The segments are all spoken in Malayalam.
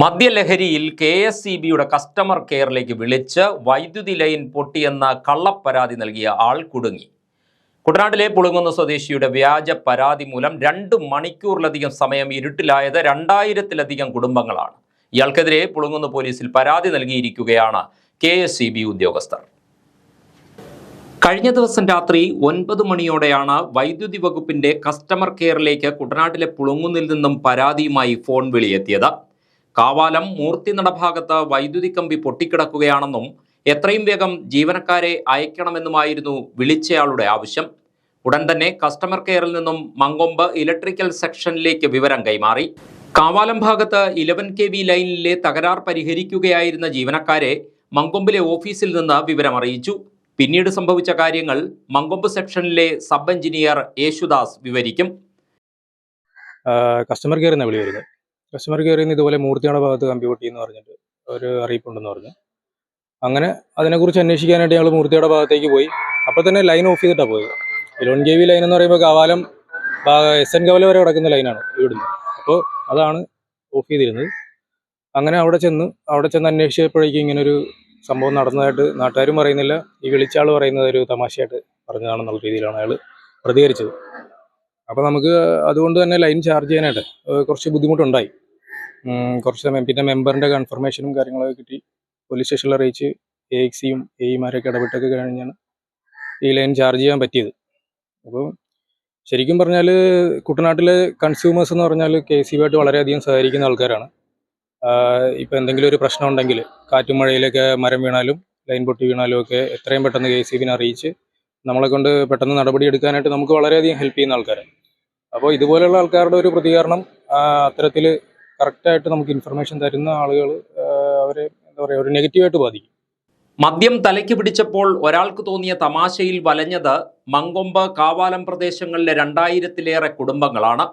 മദ്യലഹരിയിൽ കെ എസ് സി ബിയുടെ കസ്റ്റമർ കെയറിലേക്ക് വിളിച്ച് വൈദ്യുതി ലൈൻ പൊട്ടിയെന്ന കള്ളപ്പരാതി നൽകിയ ആൾ കുടുങ്ങി. കുട്ടനാട്ടിലെ പുളുങ്ങുന്ന സ്വദേശിയുടെ വ്യാജ പരാതി മൂലം രണ്ട് മണിക്കൂറിലധികം സമയം ഇരുട്ടിലായത് രണ്ടായിരത്തിലധികം കുടുംബങ്ങളാണ്. ഇയാൾക്കെതിരെ പുളുങ്ങുന്ന പോലീസിൽ പരാതി നൽകിയിരിക്കുകയാണ് കെ എസ് സി ബി ഉദ്യോഗസ്ഥർ. കഴിഞ്ഞ ദിവസം രാത്രി ഒൻപത് മണിയോടെയാണ് വൈദ്യുതി വകുപ്പിന്റെ കസ്റ്റമർ കെയറിലേക്ക് കുട്ടനാട്ടിലെ പുളുങ്ങുന്നിൽ നിന്നും പരാതിയുമായി ഫോൺ വിളിയെത്തിയത്. കാവാലം മൂർത്തി നടഭാഗത്ത് വൈദ്യുതി കമ്പി പൊട്ടിക്കിടക്കുകയാണെന്നും എത്രയും വേഗം ജീവനക്കാരെ അയക്കണമെന്നുമായിരുന്നു വിളിച്ചയാളുടെ ആവശ്യം. ഉടൻ തന്നെ കസ്റ്റമർ കെയറിൽ നിന്നും മങ്കൊമ്പ് ഇലക്ട്രിക്കൽ സെക്ഷനിലേക്ക് വിവരം കൈമാറി. കാവാലം ഭാഗത്ത് ഇലവൻ കെ വി ലൈനിലെ തകരാർ പരിഹരിക്കുകയായിരുന്ന ജീവനക്കാരെ മങ്കൊമ്പിലെ ഓഫീസിൽ നിന്ന് വിവരം അറിയിച്ചു പിന്നീട് സംഭവിച്ച കാര്യങ്ങൾ മങ്കൊമ്പ് സെക്ഷനിലെ സബ് എഞ്ചിനീയർ യേശുദാസ് വിവരിക്കും. കസ്റ്റമർ കെയറിൽ നിന്ന് വിളി വരുന്നത്. കസ്റ്റമർ കെയറിൽ നിന്ന് ഇതുപോലെ മൂർത്തിയുടെ ഭാഗത്ത് കമ്പ്യൂട്ട് എന്ന് പറഞ്ഞിട്ട് ഒരു അറിയിപ്പുണ്ടെന്ന് പറഞ്ഞു. അങ്ങനെ അതിനെക്കുറിച്ച് അന്വേഷിക്കാനായിട്ട് ഞങ്ങൾ മൂർത്തിയുടെ ഭാഗത്തേക്ക് പോയി. അപ്പോൾ തന്നെ ലൈൻ ഓഫ് ചെയ്തിട്ടാണ് പോയത്. ഇലോൺ ഗേവി ലൈൻ എന്ന് പറയുമ്പോൾ കവാലം എസ് എൻ കവല വരെ കിടക്കുന്ന ലൈനാണ് ഇവിടുന്ന്. അപ്പോൾ അതാണ് ഓഫ് ചെയ്തിരുന്നത്. അങ്ങനെ അവിടെ ചെന്ന് അവിടെ ചെന്ന് അന്വേഷിച്ചപ്പോഴേക്കും ഇങ്ങനൊരു സംഭവം നടന്നതായിട്ട് നാട്ടുകാരും പറയുന്നില്ല. ഈ വിളിച്ച ആൾ പറയുന്നത് ഒരു തമാശയായിട്ട് പറഞ്ഞതാണെന്നുള്ള രീതിയിലാണ് അയാൾ പ്രതികരിച്ചത്. അപ്പോൾ നമുക്ക് അതുകൊണ്ട് തന്നെ ലൈൻ ചാർജ് ചെയ്യാനായിട്ട് കുറച്ച് ബുദ്ധിമുട്ടുണ്ടായി. കുറച്ച് സമയം. പിന്നെ മെമ്പറിന്റെ കൺഫർമേഷനും കാര്യങ്ങളൊക്കെ കിട്ടി. പോലീസ് സ്റ്റേഷനിൽ അറിയിച്ച് എ എക്സിയും എയുമാരൊക്കെ ഇടപെട്ടൊക്കെ കഴിഞ്ഞാണ് ഈ ലൈൻ ചാർജ് ചെയ്യാൻ പറ്റിയത്. അപ്പോൾ ശരിക്കും പറഞ്ഞാൽ കുട്ടനാട്ടിലെ കൺസ്യൂമേഴ്സ് എന്ന് പറഞ്ഞാൽ കെ സി ബിയായിട്ട് വളരെയധികം സഹകരിക്കുന്ന ആൾക്കാരാണ്. ഇപ്പോൾ എന്തെങ്കിലും ഒരു പ്രശ്നം ഉണ്ടെങ്കിൽ കാറ്റും മഴയിലൊക്കെ മരം വീണാലും ലൈൻ പൊട്ടി വീണാലും ഒക്കെ എത്രയും പെട്ടെന്ന് കെ സി ബിനെ അറിയിച്ച് നമ്മളെ കൊണ്ട് പെട്ടെന്ന് നടപടി എടുക്കാനായിട്ട് നമുക്ക് വളരെയധികം ഹെൽപ്പ് ചെയ്യുന്ന ആൾക്കാരാണ്. അപ്പോൾ ഇതുപോലെയുള്ള ആൾക്കാരുടെ ഒരു പ്രതികരണം അത്തരത്തിൽ കറക്റ്റായിട്ട് നമുക്ക് ഇൻഫർമേഷൻ തരുന്ന ആളുകൾ അവരെ എന്താ പറയുക ഒരു നെഗറ്റീവായിട്ട് ബാധിക്കും. മദ്യം തലയ്ക്ക് പിടിച്ചപ്പോൾ ഒരാൾക്ക് തോന്നിയ തമാശയിൽ വലഞ്ഞത് മങ്കൊമ്പ് കാവാലം പ്രദേശങ്ങളിലെ രണ്ടായിരത്തിലേറെ കുടുംബങ്ങളാണ്.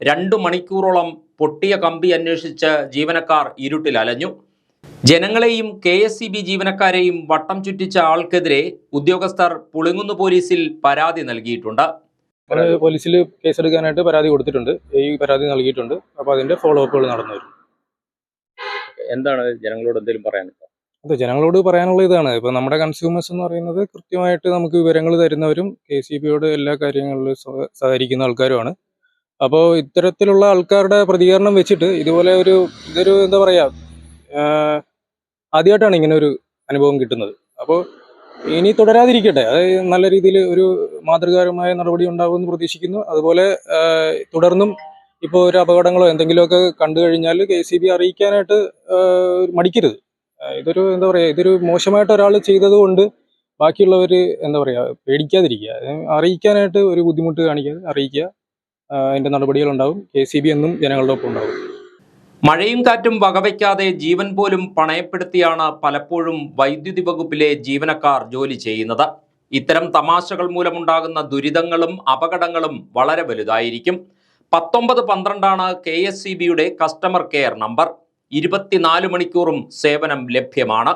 രണ്ടു മണിക്കൂറോളം പൊട്ടിയ കമ്പി അന്വേഷിച്ച് ജീവനക്കാർ ഇരുട്ടിൽ അലഞ്ഞു. ജനങ്ങളെയും കെ എസ് സി ബി ജീവനക്കാരെയും വട്ടം ചുറ്റിച്ച ആൾക്കെതിരെ ഉദ്യോഗസ്ഥർ പുളിങ്ങുന്നു പോലീസിൽ പരാതി നൽകിയിട്ടുണ്ട്. നമ്മൾ പോലീസിൽ കേസെടുക്കാനായിട്ട് പരാതി കൊടുത്തിട്ടുണ്ട്. ഈ പരാതി നൽകിയിട്ടുണ്ട്. അപ്പോൾ അതിന്റെ ഫോളോ അപ്പുകൾ നടന്നു വരും. എന്താണ് ജനങ്ങളോട് എന്തെങ്കിലും പറയാനുള്ളത് അതെ ജനങ്ങളോട് പറയാനുള്ള ഇതാണ്. ഇപ്പൊ നമ്മുടെ കൺസ്യൂമേഴ്സ് എന്ന് പറയുന്നത് കൃത്യമായിട്ട് നമുക്ക് വിവരങ്ങൾ തരുന്നവരും കെ സി ബിയോട് എല്ലാ കാര്യങ്ങളിലും സഹ- സഹകരിക്കുന്ന ആൾക്കാരുമാണ്. അപ്പോൾ ഇത്തരത്തിലുള്ള ആൾക്കാരുടെ പ്രതികരണം വെച്ചിട്ട് ഇതുപോലെ ഒരു ഇതൊരു എന്താ പറയാ ആദ്യമായിട്ടാണ് ഇങ്ങനെ ഒരു അനുഭവം കിട്ടുന്നത്. അപ്പോൾ ഇനി തുടരാതിരിക്കട്ടെ. അത് നല്ല രീതിയിൽ ഒരു മാതൃകാപരമായ നടപടി ഉണ്ടാകുമെന്ന് പ്രതീക്ഷിക്കുന്നു. അതുപോലെ തുടർന്നും ഇപ്പോൾ ഒരു അപകടങ്ങളോ എന്തെങ്കിലുമൊക്കെ കണ്ടു കഴിഞ്ഞാൽ കെ സി ബി അറിയിക്കാനായിട്ട് മടിക്കരുത്. ഇതൊരു എന്താ പറയുക ഇതൊരു മോശമായിട്ട് ഒരാൾ ചെയ്തതുകൊണ്ട് ബാക്കിയുള്ളവർ എന്താ പറയുക പേടിക്കാതിരിക്കുക. അറിയിക്കാനായിട്ട് ഒരു ബുദ്ധിമുട്ട് കാണിക്കാതെ അറിയിക്കുക. അതിന്റെ നടപടികളുണ്ടാവും കെ സി ബി എന്നും ജനങ്ങളുടെ ഒപ്പം ഉണ്ടാവും. മഴയും കാറ്റും വകവയ്ക്കാതെ ജീവൻ പോലും പണയപ്പെടുത്തിയാണ് പലപ്പോഴും വൈദ്യുതി വകുപ്പിലെ ജീവനക്കാർ ജോലി ചെയ്യുന്നത്. ഇത്തരം തമാശകൾ മൂലമുണ്ടാകുന്ന ദുരിതങ്ങളും അപകടങ്ങളും വളരെ വലുതായിരിക്കും. പത്തൊമ്പത് പന്ത്രണ്ടാണ് കെ എസ് സി ബിയുടെ കസ്റ്റമർ കെയർ നമ്പർ ഇരുപത്തിനാല് മണിക്കൂറും സേവനം ലഭ്യമാണ്.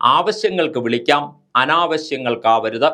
ആവശ്യങ്ങൾക്ക് വിളിക്കാം. അനാവശ്യങ്ങൾക്കാവരുത്.